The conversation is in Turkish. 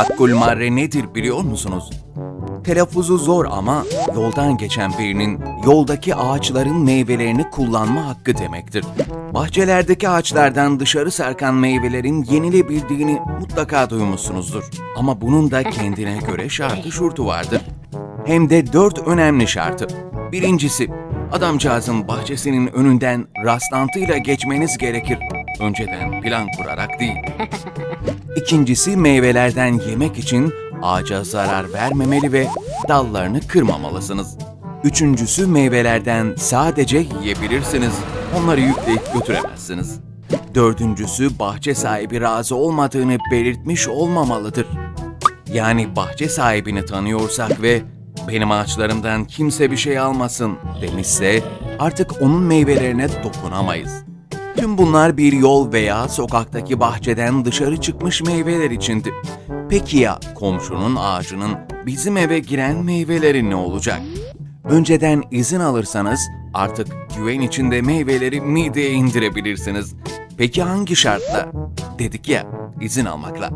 Hakkul nedir biliyor musunuz? Telaffuzu zor ama yoldan geçen birinin yoldaki ağaçların meyvelerini kullanma hakkı demektir. Bahçelerdeki ağaçlardan dışarı sarkan meyvelerin yenilebildiğini mutlaka duymuşsunuzdur. Ama bunun da kendine göre şartı şurtu vardır. Hem de dört önemli şartı. Birincisi, adamcağızın bahçesinin önünden rastlantıyla geçmeniz gerekir. Önceden plan kurarak değil. İkincisi meyvelerden yemek için ağaca zarar vermemeli ve dallarını kırmamalısınız. Üçüncüsü meyvelerden sadece yiyebilirsiniz. Onları yükleyip götüremezsiniz. Dördüncüsü bahçe sahibi razı olmadığını belirtmiş olmamalıdır. Yani bahçe sahibini tanıyorsak ve benim ağaçlarımdan kimse bir şey almasın demişse artık onun meyvelerine dokunamayız. Tüm bunlar bir yol veya sokaktaki bahçeden dışarı çıkmış meyveler içindi. Peki ya komşunun ağacının bizim eve giren meyveleri ne olacak? Önceden izin alırsanız artık güven içinde meyveleri mideye indirebilirsiniz. Peki hangi şartla? Dedik ya izin almakla.